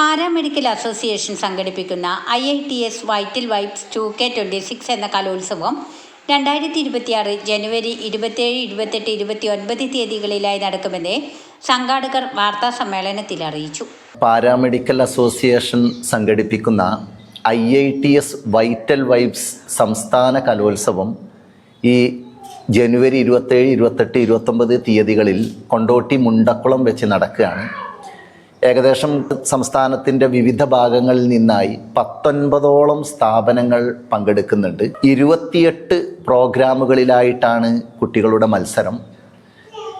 Paramedical association സംഘടിപ്പിക്കുന്ന I I T S vital vibes two K twenty six എന്ന കലോത്സവം രണ്ടായിരത്തി ഇരുപത്തിയാറ് ജനുവരി ഇരുപത്തേഴ് ഇരുപത്തെട്ട് ഇരുപത്തി ഒൻപത് തീയതികളിലായി നടക്കുമെന്ന് സംഘാടകർ വാർത്താ സമ്മേളനത്തിൽ അറിയിച്ചു. പാരാമെഡിക്കൽ അസോസിയേഷൻ സംഘടിപ്പിക്കുന്ന I I T S vital vibes സംസ്ഥാന കലോത്സവം ഈ ജനുവരി ഇരുപത്തേഴ് ഇരുപത്തെട്ട് ഇരുപത്തൊമ്പത് തീയതികളിൽ കൊണ്ടോട്ടി മുണ്ടക്കുളം വെച്ച് നടക്കുകയാണ്. ഏകദേശം സംസ്ഥാനത്തിന്റെ വിവിധ ഭാഗങ്ങളിൽ നിന്നായി പത്തൊൻപതോളം സ്ഥാപനങ്ങൾ പങ്കെടുക്കുന്നുണ്ട്. ഇരുപത്തിയെട്ട് പ്രോഗ്രാമുകളിലായിട്ടാണ് കുട്ടികളുടെ മത്സരം.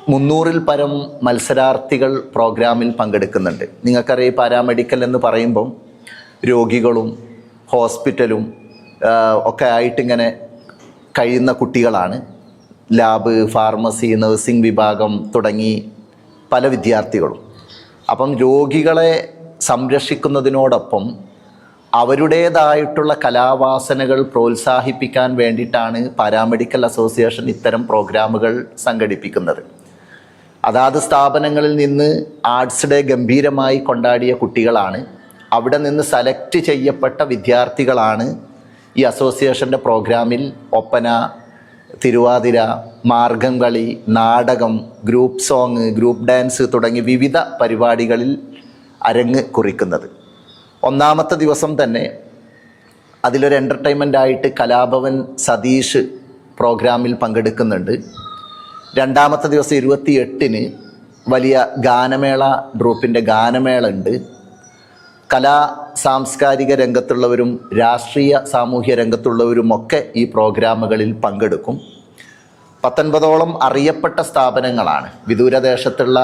മുന്നൂറിൽ പരം മത്സരാർത്ഥികൾ പ്രോഗ്രാമിൽ പങ്കെടുക്കുന്നുണ്ട്. നിങ്ങൾക്കറിയാം പാരാമെഡിക്കൽ എന്ന് പറയുമ്പം രോഗികളും ഹോസ്പിറ്റലും ഒക്കെ ആയിട്ടിങ്ങനെ കഴിയുന്ന കുട്ടികളാണ്. ലാബ് ഫാർമസി നഴ്സിംഗ് വിഭാഗം തുടങ്ങി പല വിദ്യാർത്ഥികളും. അപ്പം രോഗികളെ സംരക്ഷിക്കുന്നതിനോടൊപ്പം അവരുടേതായിട്ടുള്ള കലാവാസനകൾ പ്രോത്സാഹിപ്പിക്കാൻ വേണ്ടിയിട്ടാണ് പാരാമെഡിക്കൽ അസോസിയേഷൻ ഇത്തരം പ്രോഗ്രാമുകൾ സംഘടിപ്പിക്കുന്നത്. അതാത് സ്ഥാപനങ്ങളിൽ നിന്ന് ആർട്സ് ഡേ ഗംഭീരമായി കൊണ്ടാടിയ കുട്ടികളാണ്. അവിടെ നിന്ന് സെലക്ട് ചെയ്യപ്പെട്ട വിദ്യാർത്ഥികളാണ് ഈ അസോസിയേഷന്റെ പ്രോഗ്രാമിൽ ഒപ്പന തിരുവാതിര മാർഗം കളി നാടകം ഗ്രൂപ്പ് സോങ് ഗ്രൂപ്പ് ഡാൻസ് തുടങ്ങി വിവിധ പരിപാടികളിൽ അരങ്ങ് കുറിക്കുന്നത്. ഒന്നാമത്തെ ദിവസം തന്നെ അതിലൊരു എന്റർടൈൻമെന്റ് ആയിട്ട് കലാഭവൻ സതീഷ് പ്രോഗ്രാമിൽ പങ്കെടുക്കുന്നുണ്ട്. രണ്ടാമത്തെ ദിവസം ഇരുപത്തി എട്ടിന് വലിയ ഗാനമേള ഗ്രൂപ്പിന്റെ ഗാനമേള ഉണ്ട്. കലാ സാംസ്കാരിക രംഗത്തുള്ളവരും രാഷ്ട്രീയ സാമൂഹ്യ രംഗത്തുള്ളവരുമൊക്കെ ഈ പ്രോഗ്രാമുകളിൽ പങ്കെടുക്കും. പത്തൊൻപതോളം അറിയപ്പെട്ട സ്ഥാപനങ്ങളാണ്. വിദൂരദേശത്തുള്ള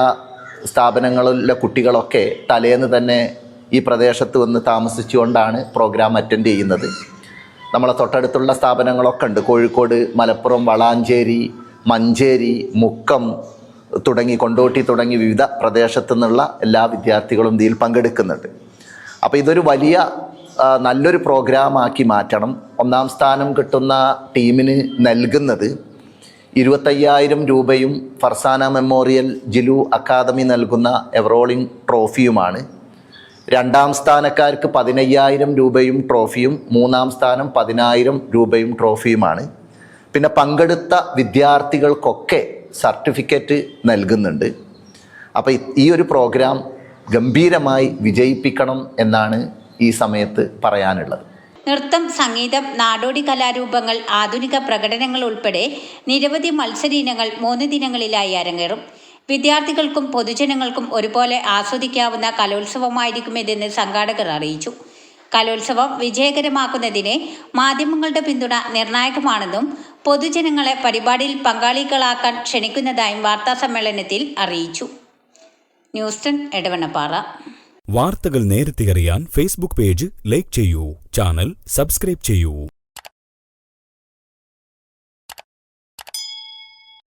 സ്ഥാപനങ്ങളിലെ കുട്ടികളൊക്കെ തലേന്ന് തന്നെ ഈ പ്രദേശത്ത് വന്ന് താമസിച്ചുകൊണ്ടാണ് പ്രോഗ്രാം അറ്റൻഡ് ചെയ്യുന്നത്. നമ്മളെ തൊട്ടടുത്തുള്ള സ്ഥാപനങ്ങളൊക്കെ ഉണ്ട്. കോഴിക്കോട് മലപ്പുറം വളാഞ്ചേരി മഞ്ചേരി മുക്കം തുടങ്ങി കൊണ്ടോട്ടി തുടങ്ങി വിവിധ പ്രദേശത്തു നിന്നുള്ള എല്ലാ വിദ്യാർത്ഥികളും ഇതിൽ പങ്കെടുക്കുന്നുണ്ട്. അപ്പോൾ ഇതൊരു വലിയ നല്ലൊരു പ്രോഗ്രാമാക്കി മാറ്റണം. ഒന്നാം സ്ഥാനം കിട്ടുന്ന ടീമിന് നൽകുന്നത് ഇരുപത്തയ്യായിരം രൂപയും ഫർസാന മെമ്മോറിയൽ ജിലു അക്കാദമി നൽകുന്ന എവറോളിംഗ് ട്രോഫിയുമാണ്. രണ്ടാം സ്ഥാനക്കാർക്ക് പതിനയ്യായിരം രൂപയും ട്രോഫിയും മൂന്നാം സ്ഥാനം പതിനായിരം രൂപയും ട്രോഫിയുമാണ്. പിന്നെ പങ്കെടുത്ത വിദ്യാർത്ഥികൾക്കൊക്കെ സർട്ടിഫിക്കറ്റ് നൽകുന്നുണ്ട്. അപ്പോൾ ഈ ഒരു പ്രോഗ്രാം ഗംഭീരമായി വിജയിപ്പിക്കണം എന്നാണ് ഈ സമയത്ത് പറയാനുള്ളത്. നൃത്തം സംഗീതം നാടോടി കലാരൂപങ്ങൾ ആധുനിക പ്രകടനങ്ങൾ ഉൾപ്പെടെ നിരവധി മത്സര ഇനങ്ങൾ മൂന്ന് ദിനങ്ങളിലായി അരങ്ങേറും. വിദ്യാർത്ഥികൾക്കും പൊതുജനങ്ങൾക്കും ഒരുപോലെ ആസ്വദിക്കാവുന്ന കലോത്സവമായിരിക്കുമിതെന്ന് സംഘാടകർ അറിയിച്ചു. കലോത്സവം വിജയകരമാക്കുന്നതിന് മാധ്യമങ്ങളുടെ പിന്തുണ നിർണായകമാണെന്നും പൊതുജനങ്ങളെ പരിപാടിയിൽ പങ്കാളികളാക്കാൻ ക്ഷണിക്കുന്നതായും വാർത്താസമ്മേളനത്തിൽ അറിയിച്ചു. ന്യൂസ് എടവണപ്പാറ വാർത്തകൾ നേരത്തെ അറിയാൻ ഫേസ്ബുക്ക് പേജ് ലൈക്ക് ചെയ്യൂ. ചാനൽ സബ്സ്ക്രൈബ് ചെയ്യൂ.